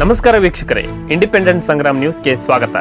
ನಮಸ್ಕಾರ ವೀಕ್ಷಕರೇ ಇಂಡಿಪೆಂಡೆಂಟ್ ಸಂಗ್ರಾಮ್ ನ್ಯೂಸ್ಗೆ ಸ್ವಾಗತ.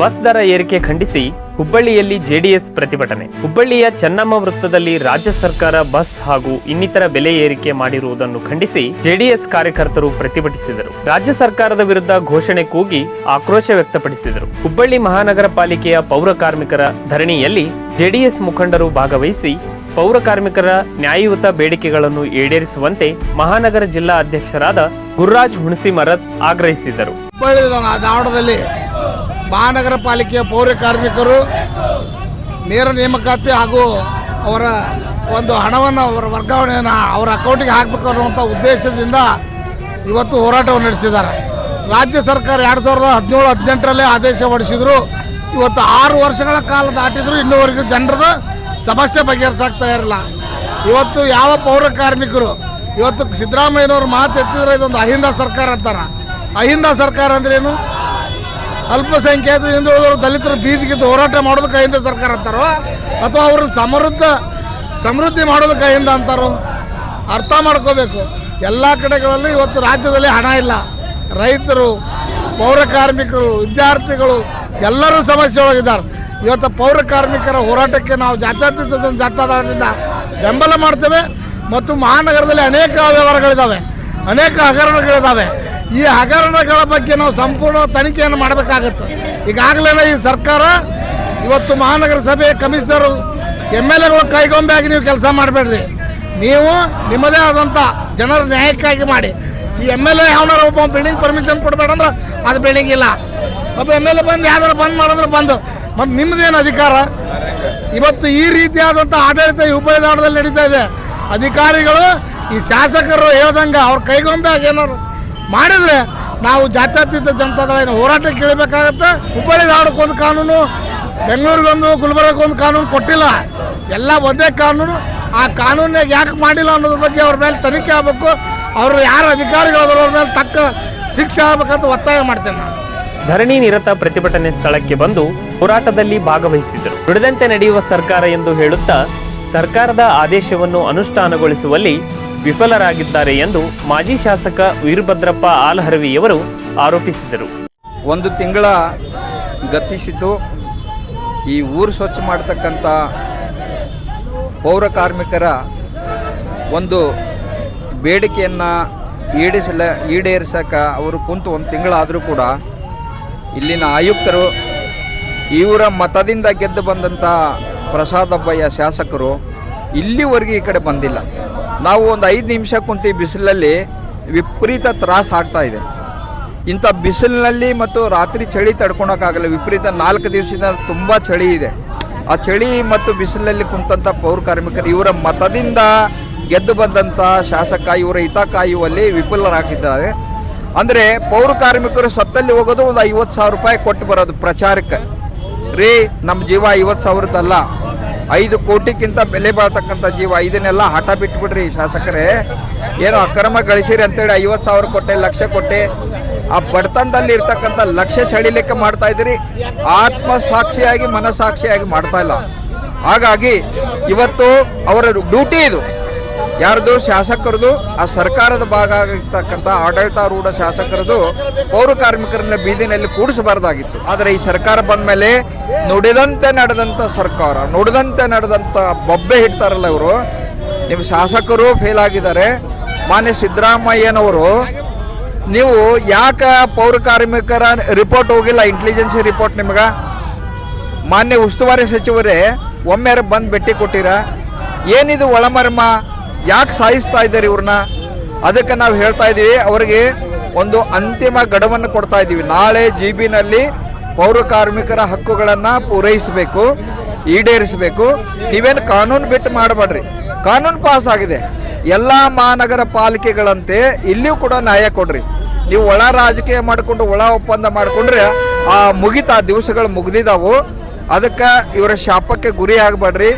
ಬಸ್ ದರ ಏರಿಕೆ ಖಂಡಿಸಿ ಹುಬ್ಬಳ್ಳಿಯಲ್ಲಿ ಜೆಡಿಎಸ್ ಪ್ರತಿಭಟನೆ. ಹುಬ್ಬಳ್ಳಿಯ ಚೆನ್ನಮ್ಮ ವೃತ್ತದಲ್ಲಿ ರಾಜ್ಯ ಸರ್ಕಾರ ಬಸ್ ಹಾಗೂ ಇನ್ನಿತರ ಬೆಲೆ ಏರಿಕೆ ಮಾಡಿರುವುದನ್ನು ಖಂಡಿಸಿ ಜೆಡಿಎಸ್ ಕಾರ್ಯಕರ್ತರು ಪ್ರತಿಭಟಿಸಿದರು. ರಾಜ್ಯ ಸರ್ಕಾರದ ವಿರುದ್ಧ ಘೋಷಣೆ ಕೂಗಿ ಆಕ್ರೋಶ ವ್ಯಕ್ತಪಡಿಸಿದರು. ಹುಬ್ಬಳ್ಳಿ ಮಹಾನಗರ ಪಾಲಿಕೆಯ ಪೌರ ಕಾರ್ಮಿಕರ ಧರಣಿಯಲ್ಲಿ ಜೆಡಿಎಸ್ ಮುಖಂಡರು ಭಾಗವಹಿಸಿ ಪೌರ ಕಾರ್ಮಿಕರ ನ್ಯಾಯಯುತ ಬೇಡಿಕೆಗಳನ್ನು ಈಡೇರಿಸುವಂತೆ ಮಹಾನಗರ ಜಿಲ್ಲಾ ಅಧ್ಯಕ್ಷರಾದ ಗುರುರಾಜ್ ಹುಣಸಿಮರತ್ ಆಗ್ರಹಿಸಿದರು ಹುಬ್ಬಳ್ಳಿ ಧಾರವಾಡದಲ್ಲಿ ಮಹಾನಗರ ಪಾಲಿಕೆಯ ಪೌರ ಕಾರ್ಮಿಕರು, ನೇರ ನೇಮಕಾತಿ ಹಾಗೂ ಅವರ ಒಂದು ಹಣವನ್ನು, ಅವರ ವರ್ಗಾವಣೆಯನ್ನು ಅವರ ಅಕೌಂಟಿಗೆ ಹಾಕಬೇಕು ಅನ್ನುವಂಥ ಉದ್ದೇಶದಿಂದ ಇವತ್ತು ಹೋರಾಟವನ್ನು ನಡೆಸಿದ್ದಾರೆ. ರಾಜ್ಯ ಸರ್ಕಾರ ಎರಡು ಸಾವಿರದ ಹದಿನೇಳು, ಹದಿನೆಂಟರಲ್ಲೇ ಆದೇಶ ಹೊರಡಿಸಿದ್ರು. ಇವತ್ತು ಆರು ವರ್ಷಗಳ ಕಾಲ ದಾಟಿದ್ರು, ಇನ್ನೂವರೆಗೂ ಜನರದ ಸಮಸ್ಯೆ ಬಗೆಹರಿಸಾಗ್ತಾ ಇರಲ್ಲ ಇವತ್ತು ಯಾವ ಪೌರ ಕಾರ್ಮಿಕರು ಇವತ್ತು ಸಿದ್ದರಾಮಯ್ಯನವ್ರು ಮಾತು ಎತ್ತಿದ್ರೆ ಇದೊಂದು ಅಹಿಂದ ಸರ್ಕಾರ ಅಂತಾರ. ಅಹಿಂದ ಸರ್ಕಾರ ಅಂದ್ರೇನು ಅಲ್ಪಸಂಖ್ಯಾತರು, ಹಿಂದುಳಿದವರು, ದಲಿತರು ಬೀದಿಗಿದ್ದು ಹೋರಾಟ ಮಾಡೋದಕ್ಕೆ ಅಹಿಂದ ಸರ್ಕಾರ ಅಂತಾರೋ? ಅಥವಾ ಅವ್ರನ್ನ ಸಮೃದ್ಧ, ಸಮೃದ್ಧಿ ಮಾಡೋದಕ್ಕೆ ಅಹಿಂದ ಅಂತಾರೋ? ಅರ್ಥ ಮಾಡ್ಕೋಬೇಕು. ಎಲ್ಲ ಕಡೆಗಳಲ್ಲಿ ಇವತ್ತು ರಾಜ್ಯದಲ್ಲಿ ಹಣ ಇಲ್ಲ. ರೈತರು, ಪೌರ ಕಾರ್ಮಿಕರು, ವಿದ್ಯಾರ್ಥಿಗಳು ಎಲ್ಲರೂ ಸಮಸ್ಯೆ ಒಳಗಿದ್ದಾರೆ ಇವತ್ತು ಪೌರ ಕಾರ್ಮಿಕರ ಹೋರಾಟಕ್ಕೆ ನಾವು ಜಾತ್ಯಾತೀತ ಜಾತ್ಯಾದಳದಿಂದ ಬೆಂಬಲ ಮಾಡ್ತೇವೆ. ಮತ್ತು ಮಹಾನಗರದಲ್ಲಿ ಅನೇಕ ವ್ಯವಹಾರಗಳಿದ್ದಾವೆ ಅನೇಕ ಹಗರಣಗಳಿದ್ದಾವೆ. ಈ ಹಗರಣಗಳ ಬಗ್ಗೆ ನಾವು ಸಂಪೂರ್ಣ ತನಿಖೆಯನ್ನು ಮಾಡಬೇಕಾಗತ್ತೆ. ಈಗಾಗಲೇ ಈ ಸರ್ಕಾರ, ಇವತ್ತು ಮಹಾನಗರ ಸಭೆ ಕಮಿಷನರು, ಎಂ ಎಲ್ ಎಗಳು ಕೈಗೊಂಬೆಯಾಗಿ ನೀವು ಕೆಲಸ ಮಾಡಬೇಡ್ರಿ. ನೀವು ನಿಮ್ಮದೇ ಆದಂಥ ಜನರ ನ್ಯಾಯಕ್ಕಾಗಿ ಮಾಡಿ. ಈ ಎಂ ಎಲ್ ಎ ಯಾವನಾರ ಒಬ್ಬ ಬಿಲ್ಡಿಂಗ್ ಪರ್ಮಿಷನ್ ಕೊಡಬೇಡಂದ್ರೆ ಅದು ಬಿಲ್ಡಿಂಗ್ ಇಲ್ಲ. ಒಬ್ಬ ಎಂ ಎಲ್ ಎ ಬಂದು ಯಾವ್ದಾರು ಬಂದ್ ಮಾಡಿದ್ರೆ ಬಂದು. ಮತ್ತು ನಿಮ್ಮದೇನು ಅಧಿಕಾರ? ಇವತ್ತು ಈ ರೀತಿಯಾದಂಥ ಆಡಳಿತ ಈ ಉಪಯೋಗದಲ್ಲಿ ನಡೀತಾ ಇದೆ. ಅಧಿಕಾರಿಗಳು ಈ ಶಾಸಕರು ಹೇಳ್ದಂಗೆ ಅವ್ರ ಕೈಗೊಂಬೆ ಏನಾರು ಮಾಡಿದ್ರೆ ನಾವು ಜಾತ್ಯತೀತ ಜನತಾದಳ ಏನು ಹೋರಾಟಕ್ಕೆ ಇಳಿಬೇಕಾಗತ್ತೆ ಹುಬ್ಬಳ್ಳಿ ಧಾರವಾಡಕ್ಕೊಂದು ಕಾನೂನು ಬೆಂಗಳೂರಿಗೊಂದು ಗುಲ್ಬರ್ಗಕ್ಕೊಂದು ಕಾನೂನು ಕೊಟ್ಟಿಲ್ಲ. ಎಲ್ಲ ಒಂದೇ ಕಾನೂನು. ಆ ಕಾನೂನಾಗ ಯಾಕೆ ಮಾಡಿಲ್ಲ ಅನ್ನೋದ್ರ ಬಗ್ಗೆ ಅವ್ರ ಮೇಲೆ ತನಿಖೆ ಆಗಬೇಕು. ಅವರು ಯಾರು ಅಧಿಕಾರಿಗಳು ಅದರ ಅವ್ರ ಮೇಲೆ ತಕ್ಕ ಶಿಕ್ಷೆ ಆಗ್ಬೇಕಂತ ಒತ್ತಾಯ ಮಾಡ್ತೇನೆ ನಾನು. ಧರಣಿ ನಿರತ ಪ್ರತಿಭಟನೆ ಸ್ಥಳಕ್ಕೆ ಬಂದು ಹೋರಾಟದಲ್ಲಿ ಭಾಗವಹಿಸಿದರು ದುಡಿದಂತೆ ನಡೆಯುವ ಸರ್ಕಾರ ಎಂದು ಹೇಳುತ್ತಾ ಸರ್ಕಾರದ ಆದೇಶವನ್ನು ಅನುಷ್ಠಾನಗೊಳಿಸುವಲ್ಲಿ ವಿಫಲರಾಗಿದ್ದಾರೆ ಎಂದು ಮಾಜಿ ಶಾಸಕ ವೀರಭದ್ರಪ್ಪ ಆಲಹರವಿಯವರು ಆರೋಪಿಸಿದರು. ಒಂದು ತಿಂಗಳ ಗತಿಸಿತು. ಈ ಊರು ಸ್ವಚ್ಛ ಮಾಡತಕ್ಕಂಥ ಪೌರ ಕಾರ್ಮಿಕರ ಒಂದು ಬೇಡಿಕೆಯನ್ನು ಈಡಿಸಲ ಈಡೇರಿಸಕ್ಕೆ ಅವರು ಕುಂತು ಒಂದು ತಿಂಗಳಾದರೂ ಕೂಡ ಇಲ್ಲಿನ ಆಯುಕ್ತರು ಇವರ ಮತದಿಂದ ಗೆದ್ದು ಬಂದಂಥ ಪ್ರಸಾದಬ್ಬಯ್ಯ ಶಾಸಕರು ಇಲ್ಲಿವರೆಗೆ ಈ ಕಡೆ ಬಂದಿಲ್ಲ. ನಾವು ಒಂದು ಐದು ನಿಮಿಷ ಕುಂತು ಬಿಸಿಲಲ್ಲಿ ವಿಪರೀತ ತ್ರಾಸ ಆಗ್ತಾ ಇದೆ. ಇಂಥ ಬಿಸಿಲಿನಲ್ಲಿ ಮತ್ತು ರಾತ್ರಿ ಚಳಿ ತಡ್ಕೊಳಕ್ಕಾಗಲ್ಲ. ವಿಪರೀತ ನಾಲ್ಕು ದಿವಸದಿಂದ ತುಂಬ ಚಳಿ ಇದೆ. ಆ ಚಳಿ ಮತ್ತು ಬಿಸಿಲಿನಲ್ಲಿ ಕುಂತಂಥ ಪೌರ ಕಾರ್ಮಿಕರು ಇವರ ಮತದಿಂದ ಗೆದ್ದು ಬಂದಂಥ ಶಾಸಕ, ಇವರ ಹಿತ ಕಾಯುವಲ್ಲಿ ವಿಫುಲರಾಗಿದ್ದಾರೆ. ಅಂದರೆ ಪೌರ ಕಾರ್ಮಿಕರು ಸತ್ತಲ್ಲಿ ಹೋಗೋದು ಒಂದು ಐವತ್ತು ಸಾವಿರ ರೂಪಾಯಿ ಕೊಟ್ಟು ಬರೋದು ಪ್ರಚಾರಕ್ಕೆ. ರೀ, ನಮ್ಮ ಜೀವ ಐವತ್ತು ಸಾವಿರದಲ್ಲ ಐದು ಕೋಟಿಗಿಂತ ಬೆಲೆ ಬಾಳ್ತಕ್ಕಂಥ ಜೀವ. ಇದನ್ನೆಲ್ಲ ಹಠ ಬಿಟ್ಬಿಡ್ರಿ ಶಾಸಕರೇ. ಏನೋ ಅಕ್ರಮ ಗಳಿಸಿರಿ ಅಂತೇಳಿ ಐವತ್ತು ಸಾವಿರ ಕೊಟ್ಟೆ, ಲಕ್ಷ ಕೊಟ್ಟೆ. ಆ ಬಡತನದಲ್ಲಿ ಇರ್ತಕ್ಕಂಥ ಲಕ್ಷ ಸೆಳಿಲಿಕ್ಕೆ ಮಾಡ್ತಾ ಇದ್ದೀರಿ. ಆತ್ಮಸಾಕ್ಷಿಯಾಗಿ ಮನಸಾಕ್ಷಿಯಾಗಿ ಮಾಡ್ತಾ ಇಲ್ಲ. ಹಾಗಾಗಿ ಇವತ್ತು ಅವರ ಡ್ಯೂಟಿ ಇದು. ಯಾರ್ದು? ಶಾಸಕರದು. ಆ ಸರ್ಕಾರದ ಭಾಗ ಆಗಿರ್ತಕ್ಕಂಥ ಆಡಳಿತಾರೂಢ ಶಾಸಕರದು ಪೌರ ಕಾರ್ಮಿಕರನ್ನ ಬೀದಿನಲ್ಲಿ ಕೂಡಿಸಬಾರ್ದಾಗಿತ್ತು. ಆದರೆ ಈ ಸರ್ಕಾರ ಬಂದ ಮೇಲೆ ನುಡಿದಂತೆ ನಡೆದಂಥ ಸರ್ಕಾರ, ನುಡಿದಂತೆ ನಡೆದಂಥ ಬೊಬ್ಬೆ ಇಡ್ತಾರಲ್ಲ ಇವರು. ನಿಮ್ಮ ಶಾಸಕರು ಫೇಲ್ ಆಗಿದ್ದಾರೆ. ಮಾನ್ಯ ಸಿದ್ದರಾಮಯ್ಯನವರು, ನೀವು ಯಾಕೆ ಪೌರ ಕಾರ್ಮಿಕರ ರಿಪೋರ್ಟ್ ಹೋಗಿಲ್ಲ? ಇಂಟೆಲಿಜೆನ್ಸಿ ರಿಪೋರ್ಟ್ ನಿಮ್ಗೆ? ಮಾನ್ಯ ಉಸ್ತುವಾರಿ ಸಚಿವರೇ ಒಮ್ಮೆ ಬಂದು ಭೇಟಿ ಕೊಟ್ಟಿರ. ಏನಿದು ಒಳಮರ್ಮ? ಯಾಕೆ ಸಾಯಿಸ್ತಾ ಇದ್ದಾರೆ ಇವ್ರನ್ನ? ಅದಕ್ಕೆ ನಾವು ಹೇಳ್ತಾ ಇದ್ದೀವಿ ಅವರಿಗೆ ಒಂದು ಅಂತಿಮ ಗಡವನ್ನು ಕೊಡ್ತಾ ಇದ್ದೀವಿ ನಾಳೆ ಜಿ ಬಿನಲ್ಲಿ ಪೌರ ಕಾರ್ಮಿಕರ ಹಕ್ಕುಗಳನ್ನು ಪೂರೈಸಬೇಕು, ಈಡೇರಿಸಬೇಕು. ನೀವೇನು ಕಾನೂನು ಬಿಟ್ಟು ಮಾಡಬೇಡ್ರಿ. ಕಾನೂನು ಪಾಸ್ ಆಗಿದೆ. ಎಲ್ಲ ಮಹಾನಗರ ಪಾಲಿಕೆಗಳಂತೆ ಇಲ್ಲಿಯೂ ಕೂಡ ನ್ಯಾಯ ಕೊಡ್ರಿ. ನೀವು ಒಳ ರಾಜಕೀಯ ಮಾಡಿಕೊಂಡು, ಒಳ ಒಪ್ಪಂದ ಮಾಡಿಕೊಂಡ್ರೆ ಆ ಮುಗಿತಾ ದಿವಸಗಳು ಮುಗಿದಿದ್ದಾವು ಅದಕ್ಕೆ ಇವರ ಶಾಪಕ್ಕೆ ಗುರಿ ಆಗಬೇಡ್ರಿ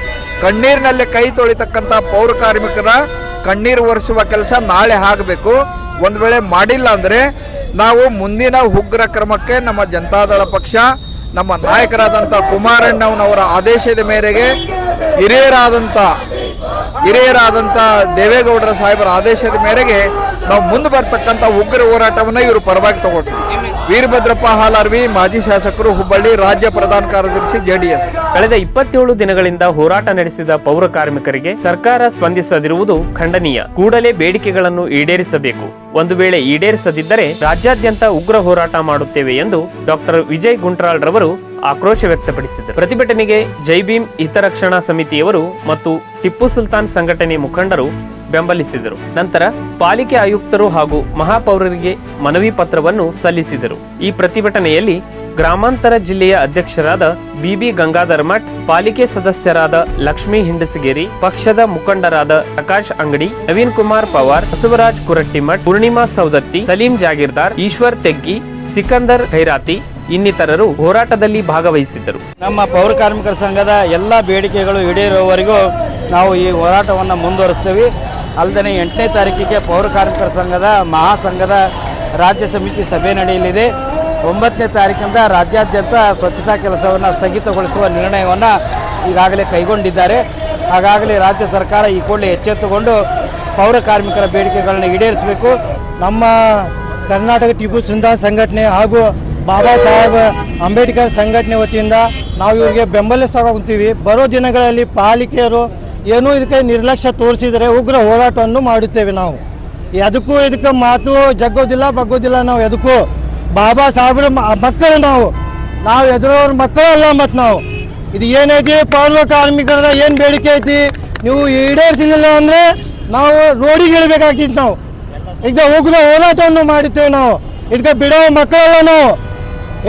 ಕಣ್ಣೀರಿನಲ್ಲಿ ಕೈ ತೊಳಿತಕ್ಕಂಥ ಪೌರ ಕಾರ್ಮಿಕರ ಕಣ್ಣೀರು ಒರೆಸುವ ಕೆಲಸ ನಾಳೆ ಆಗಬೇಕು. ಒಂದು ವೇಳೆ ಮಾಡಿಲ್ಲ ಅಂದರೆ ನಾವು ಮುಂದಿನ ಉಗ್ರ ಕ್ರಮಕ್ಕೆ ನಮ್ಮ ಜನತಾದಳ ಪಕ್ಷ, ನಮ್ಮ ನಾಯಕರಾದಂಥ ಕುಮಾರಣ್ಣವನವರ ಆದೇಶದ ಮೇರೆಗೆ ಹಿರಿಯರಾದಂಥ ಹಿರಿಯರಾದಂಥ ದೇವೇಗೌಡರ ಸಾಹೇಬರ ಆದೇಶದ ಮೇರೆಗೆ ನಾವು ಮುಂದೆ ಬರ್ತಕ್ಕಂಥ ಉಗ್ರ ಹೋರಾಟವನ್ನು ಇವರು ಪರವಾಗಿ ತಗೊಂಡ್ರು. ವೀರಭದ್ರಪ್ಪ ಹಾಲಾರ್ವಿ, ಮಾಜಿ ಶಾಸಕರು ಹುಬ್ಬಳ್ಳಿ, ರಾಜ್ಯ ಪ್ರಧಾನ ಕಾರ್ಯದರ್ಶಿ ಜೆಡಿಎಸ್. ಕಳೆದ ಇಪ್ಪತ್ತೇಳು ದಿನಗಳಿಂದ ಹೋರಾಟ ನಡೆಸಿದ ಪೌರ ಕಾರ್ಮಿಕರಿಗೆ ಸರ್ಕಾರ ಸ್ಪಂದಿಸದಿರುವುದು ಖಂಡನೀಯ. ಕೂಡಲೇ ಬೇಡಿಕೆಗಳನ್ನು ಈಡೇರಿಸಬೇಕು. ಒಂದು ವೇಳೆ ಈಡೇರಿಸದಿದ್ದರೆ ರಾಜ್ಯಾದ್ಯಂತ ಉಗ್ರ ಹೋರಾಟ ಮಾಡುತ್ತೇವೆ ಎಂದು ಡಾಕ್ಟರ್ ವಿಜಯ್ ಗುಂಟ್ರಾಳ್ ರವರು ಆಕ್ರೋಶ ವ್ಯಕ್ತಪಡಿಸಿದರು. ಪ್ರತಿಭಟನೆಗೆ ಜೈ ಭೀಮ್ ಹಿತರಕ್ಷಣಾ ಸಮಿತಿಯವರು ಮತ್ತು ಟಿಪ್ಪು ಸುಲ್ತಾನ್ ಸಂಘಟನೆ ಮುಖಂಡರು ಬೆಂಬಲಿಸಿದರು. ನಂತರ ಪಾಲಿಕೆ ಆಯುಕ್ತರು ಹಾಗೂ ಮಹಾಪೌರರಿಗೆ ಮನವಿ ಪತ್ರವನ್ನು ಸಲ್ಲಿಸಿದರು. ಈ ಪ್ರತಿಭಟನೆಯಲ್ಲಿ ಗ್ರಾಮಾಂತರ ಜಿಲ್ಲೆಯ ಅಧ್ಯಕ್ಷರಾದ ಬಿಬಿ ಗಂಗಾಧರ ಮಠ್, ಪಾಲಿಕೆ ಸದಸ್ಯರಾದ ಲಕ್ಷ್ಮೀ ಹಿಂಡಸಗೇರಿ, ಪಕ್ಷದ ಮುಖಂಡರಾದ ಪ್ರಕಾಶ್ ಅಂಗಡಿ, ನವೀನ್ ಕುಮಾರ್ ಪವಾರ್, ಬಸವರಾಜ್ ಕುರಟ್ಟಿಮಠ್ ಪೂರ್ಣಿಮಾ ಸೌದತ್ತಿ ಸಲೀಂ ಜಾಗೀರ್ದಾರ್, ಈಶ್ವರ್ ತೆಗ್ಗಿ, ಸಿಕಂದರ್ ಖೈರಾತಿ ಇನ್ನಿತರರು ಹೋರಾಟದಲ್ಲಿ ಭಾಗವಹಿಸಿದ್ದರು. ನಮ್ಮ ಪೌರ ಕಾರ್ಮಿಕರ ಸಂಘದ ಎಲ್ಲ ಬೇಡಿಕೆಗಳು ಈಡೇರುವವರೆಗೂ ನಾವು ಈ ಹೋರಾಟವನ್ನು ಮುಂದುವರಿಸ್ತೀವಿ. ಅಲ್ಲದೆ ಎಂಟನೇ ತಾರೀಕಿಗೆ ಪೌರ ಕಾರ್ಮಿಕರ ಸಂಘದ ಮಹಾಸಂಘದ ರಾಜ್ಯ ಸಮಿತಿ ಸಭೆ ನಡೆಯಲಿದೆ. ಒಂಬತ್ತನೇ ತಾರೀಕಿಂದ ರಾಜ್ಯಾದ್ಯಂತ ಸ್ವಚ್ಛತಾ ಕೆಲಸವನ್ನು ಸ್ಥಗಿತಗೊಳಿಸುವ ನಿರ್ಣಯವನ್ನು ಈಗಾಗಲೇ ಕೈಗೊಂಡಿದ್ದಾರೆ. ಹಾಗಾಗಲೇ ರಾಜ್ಯ ಸರ್ಕಾರ ಈ ಕೂಡಲೇ ಎಚ್ಚೆತ್ತುಕೊಂಡು ಪೌರ ಕಾರ್ಮಿಕರ ಬೇಡಿಕೆಗಳನ್ನು ಈಡೇರಿಸಬೇಕು. ನಮ್ಮ ಕರ್ನಾಟಕ ಟಿಪ್ಪು ಸುಲ್ತಾನ್ ಸಂಘಟನೆ ಹಾಗೂ ಬಾಬಾ ಸಾಹೇಬ್ ಅಂಬೇಡ್ಕರ್ ಸಂಘಟನೆ ವತಿಯಿಂದ ನಾವು ಇವರಿಗೆ ಬೆಂಬಲಿಸ್ತಾಗೋಗ್ತೀವಿ ಬರೋ ದಿನಗಳಲ್ಲಿ ಪಾಲಿಕೆಯರು ಏನೂ ಇದಕ್ಕೆ ನಿರ್ಲಕ್ಷ್ಯ ತೋರಿಸಿದರೆ ಉಗ್ರ ಹೋರಾಟವನ್ನು ಮಾಡುತ್ತೇವೆ ನಾವು. ಎದಕ್ಕೂ ಇದಕ್ಕೆ ಮಾತು ಜಗ್ಗೋದಿಲ್ಲ, ಬಗ್ಗೋದಿಲ್ಲ. ನಾವು ಎದಕ್ಕೂ ಬಾಬಾ ಸಾಹೇಬ್ರ ಮಕ್ಕಳು ನಾವು. ನಾವು ಎದುರವ್ರ ಮಕ್ಕಳಲ್ಲ ಮತ್ತು ನಾವು. ಇದು ಏನೈತಿ? ಪೌರ್ವ ಕಾರ್ಮಿಕರ ಏನು ಬೇಡಿಕೆ ಐತಿ? ನೀವು ಈಡೇರಿಸಿಲ್ಲ ಅಂದರೆ ನಾವು ರೋಡಿಗೆ ಇಳಬೇಕಾಗ್ತಿತ್ತು ನಾವು. ಈಗ ಉಗ್ರ ಹೋರಾಟವನ್ನು ಮಾಡುತ್ತೇವೆ ನಾವು. ಇದಕ್ಕೆ ಬಿಡೋ ಮಕ್ಕಳಲ್ಲ ನಾವು.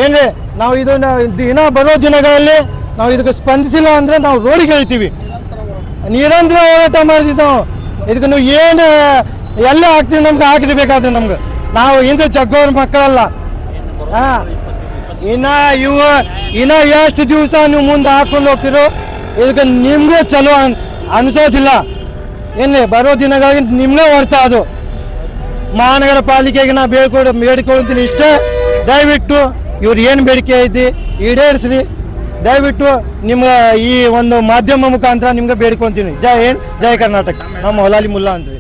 ಏನ್ರಿ, ನಾವು ಇದನ್ನ ದಿನ ಬರೋ ದಿನಗಳಲ್ಲಿ ನಾವು ಇದಕ್ಕೆ ಸ್ಪಂದಿಸಿಲ್ಲ ಅಂದರೆ ನಾವು ರೋಡಿಗೆ ಹೇಳ್ತೀವಿ ನಿರಂತರ ಹೋರಾಟ ಮಾಡಿದ್ದು ಇದಕ್ಕೆ ನೀವು ಏನು, ಎಲ್ಲ ಹಾಕ್ತೀವಿ, ನಮ್ಗೆ ಹಾಕಿರ್ಬೇಕಾದ್ರೆ ನಮ್ಗೆ. ನಾವು ಇಂದು ಜಗ್ಗೋರ್ ಮಕ್ಕಳಲ್ಲ. ಇನ್ನ ಇವ, ಇನ್ನ ಎಷ್ಟು ದಿವಸ ನೀವು ಮುಂದೆ ಹಾಕೊಂಡು ಹೋಗ್ತಿರೋ, ಇದಕ್ಕೆ ನಿಮ್ಗೂ ಚಲೋ ಅನ್, ಅನಿಸೋದಿಲ್ಲ. ಏನೇ ಬರೋ ದಿನಗಳಿಗೆ ನಿಮ್ಗೆ ಹೊರತಾ ಅದು. ಮಹಾನಗರ ಪಾಲಿಕೆಗೆ ನಾ ಬೇಡ್ಕೊಡ್ ಬೇಡ್ಕೊಳ್ತೀನಿ ಇಷ್ಟೇ. ದಯವಿಟ್ಟು ಇವ್ರು ಏನು ಬೇಡಿಕೆ ಐತಿ ಈಡೇರಿಸ್ರಿ. ದಯವಿಟ್ಟು ನಿಮ್ಮ ಈ ಒಂದು ಮಾಧ್ಯಮ ಮುಖಾಂತರ ನಿಮ್ಗೆ ಬೇಡ್ಕೊಂತೀನಿ ಜೈ ಹಿಂದ್, ಜೈ ಕರ್ನಾಟಕ. ನಮ್ಮ ಹೊಲಾಲಿ ಮುಲ್ಲಾ ಅಂತೀವಿ